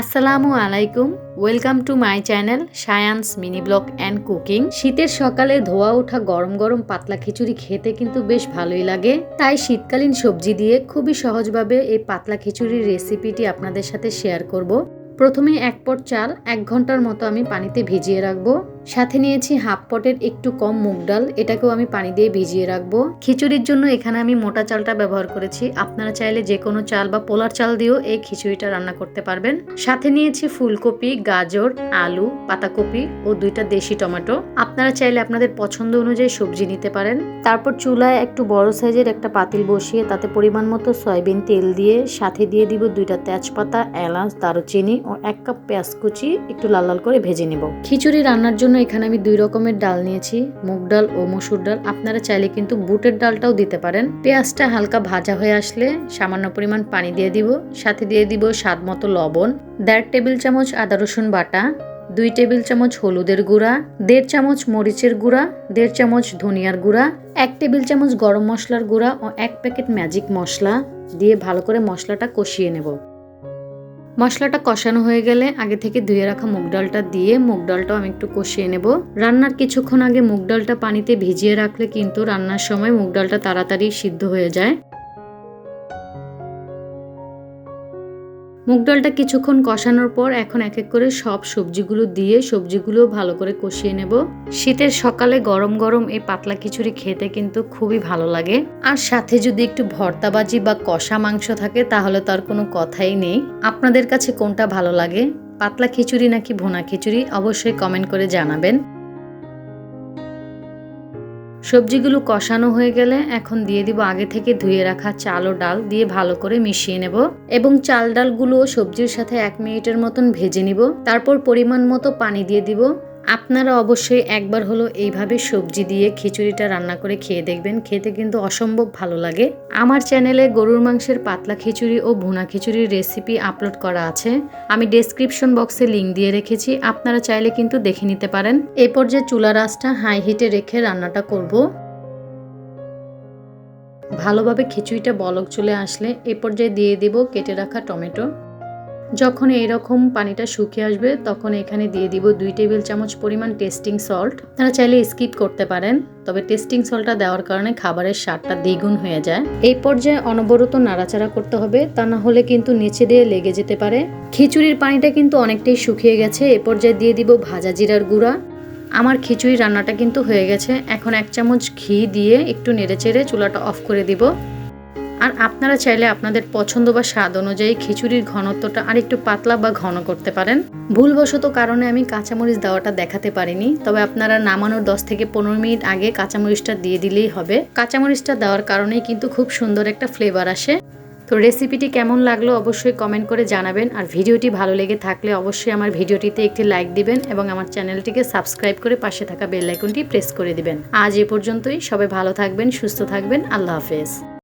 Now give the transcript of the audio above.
আসসালামু আলাইকুম, welcome to my channel science mini blog and cooking. শীতের সকালে ধোয়া ওঠা গরম গরম পাতলা খিচুড়ি খেতে কিন্তু বেশ ভালোই লাগে। তাই শীতকালীন সবজি দিয়ে খুবই সহজভাবে এই পাতলা খিচুড়ির রেসিপিটি আপনাদের সাথে শেয়ার করব। প্রথমে এক পট চাল এক ঘণ্টার মতো আমি পানিতে ভিজিয়ে রাখব। সাথে নিয়েছি হাফ পটের একটু কম মুগ ডাল, এটাকেও আমি পানি দিয়ে ভিজিয়ে রাখব। খিচুড়ির জন্য এখানে আমি মোটা চালটা ব্যবহার করেছি। আপনারা চাইলে যে কোনো চাল বা পোলার চাল দিয়েও এই খিচুড়িটা রান্না করতে পারবেন। সাথে নিয়েছি ফুলকপি, গাজর, আলু, পাতাকপি ও দুইটা দেশি টমেটো। আপনারা চাইলে আপনাদের পছন্দ অনুযায়ী সবজি নিতে পারেন। তারপর চুলায় একটু বড় সাইজের একটা পাতিল বসিয়ে তাতে পরিমাণ মতো সয়াবিন তেল দিয়ে সাথে দিয়ে দিব দুইটা তেজপাতা, এলাচ, দারুচিনি ও এক কাপ পেঁয়াজ কুচি একটু লাল লাল করে ভেজে নিব। খিচুড়ি রান্নার জন্য এখানে আমি দুই রকমের ডাল নিয়েছি, মুগ ডাল ও মসুর ডাল। আপনারা চাইলে কিন্তু বুটের ডালটাও দিতে পারেন। পেঁয়াজটা হালকা ভাজা হয়ে আসলে সামান্য পরিমাণ পানি দিয়ে দিব, সাথে দিয়ে দিব স্বাদ মতো লবণ, দেড় টেবিল চামচ আদা রসুন বাটা, দুই টেবিল চামচ হলুদের গুঁড়া, দেড় চামচ মরিচের গুঁড়া, দেড় চামচ ধনিয়ার গুঁড়া, এক টেবিল চামচ গরম মশলার গুঁড়া ও এক প্যাকেট ম্যাজিক মশলা দিয়ে ভালো করে মশলাটা কষিয়ে নেব। মশলাটা কষানো হয়ে গেলে আগে থেকে ধুয়ে রাখা মুগ ডালটা দিয়ে মুগ ডালটাও আমি একটু কষিয়ে নেব। রান্নার কিছুক্ষণ আগে মুগ ডালটা পানিতে ভিজিয়ে রাখলে কিন্তু রান্নার সময় মুগ ডালটা তাড়াতাড়ি সিদ্ধ হয়ে যায়। মুগ ডালটা কিছুক্ষণ কষানোর পর এখন এক এক করে সব সবজিগুলো দিয়ে সবজিগুলো ভালো করে কষিয়ে নেব। শীতের সকালে গরম গরম এই পাতলা খিচুড়ি খেতে কিন্তু খুবই ভালো লাগে। আর সাথে যদি একটু ভর্তাবাজি বা কষা মাংস থাকে তাহলে তো আর কোনো কথাই নেই। আপনাদের কাছে কোনটা ভালো লাগে? পাতলা খিচুড়ি নাকি ভোনা খিচুড়ি? অবশ্যই কমেন্ট করে জানাবেন। সবজিগুলো কষানো হয়ে গেলে এখন দিয়ে দিব আগে থেকে ধুয়ে রাখা চাল ও ডাল দিয়ে ভালো করে মিশিয়ে নেব। এবং চাল ডালগুলো সবজির সাথে এক মিনিটের মতন ভেজে নিব। তারপর পরিমাণ মতো পানি দিয়ে দিব। আপনারা অবশ্যই একবার হলো এইভাবে সবজি দিয়ে খিচুড়িটা রান্না করে খেয়ে দেখবেন। খেতে কিন্তু অসম্ভব ভালো লাগে। আমার চ্যানেলে গরুর মাংসের পাতলা খিচুড়ি ও ভুনা খিচুড়ির রেসিপি আপলোড করা আছে। আমি ডেসক্রিপশন বক্সে লিঙ্ক দিয়ে রেখেছি। আপনারা চাইলে কিন্তু দেখে নিতে পারেন। এরপর যে চুলা রাসটা হাই হিটে রেখে রান্নাটা করব। ভালোভাবে খিচুড়িটা বলক চলে আসলে এ পর্যায়ে দিয়ে দিব কেটে রাখা টমেটো। যখন এইরকম পানিটা শুকিয়ে আসবে, তখন এখানে দিয়ে দিব দুই টেবিল চামচ পরিমাণ টেস্টিং সল্ট। তারা চাইলে স্কিপ করতে পারেন, তবে টেস্টিং সল্টটা দেওয়ার কারণে খাবারের স্বাদটা দ্বিগুণ হয়ে যায়। এই পর্যায়ে অনবরত নাড়াচাড়া করতে হবে, তা না হলে কিন্তু নিচে দিয়ে লেগে যেতে পারে। খিচুড়ির পানিটা কিন্তু অনেকটাই শুকিয়ে গেছে, এ পর্যায়ে দিয়ে দিব ভাজা জিরার গুঁড়া। আমার খিচুড়ি রান্নাটা কিন্তু হয়ে গেছে, এখন এক চামচ ঘি দিয়ে একটু নেড়েচেড়ে চুলাটা অফ করে দিব। আর আপনারা চাইলে আপনাদের পছন্দ বা স্বাদ অনুযায়ী খিচুড়ির ঘনত্বটা আর একটু পাতলা বা ঘন করতে পারেন। ভুলবশত কারণে আমি কাঁচামরিচ দেওয়াটা দেখাতে পারিনি, তবে আপনারা নামানোর দশ থেকে পনেরো মিনিট আগে কাঁচামরিচটা দিয়ে দিলেই হবে। কাঁচামরিচটা দেওয়ার কারণেই কিন্তু খুব সুন্দর একটা ফ্লেভার আসে। তো রেসিপিটি কেমন লাগল অবশ্যই কমেন্ট করে জানাবেন, আর ভিডিওটি ভালো লেগে থাকলে অবশ্যই আমার ভিডিওটিতে একটি লাইক দিবেন এবং আমার চ্যানেলটিকে সাবস্ক্রাইব করে পাশে থাকা বেল আইকনটি প্রেস করে দিবেন। আজ এ পর্যন্তই, সবাই ভালো থাকবেন, সুস্থ থাকবেন, আল্লাহ হাফেজ।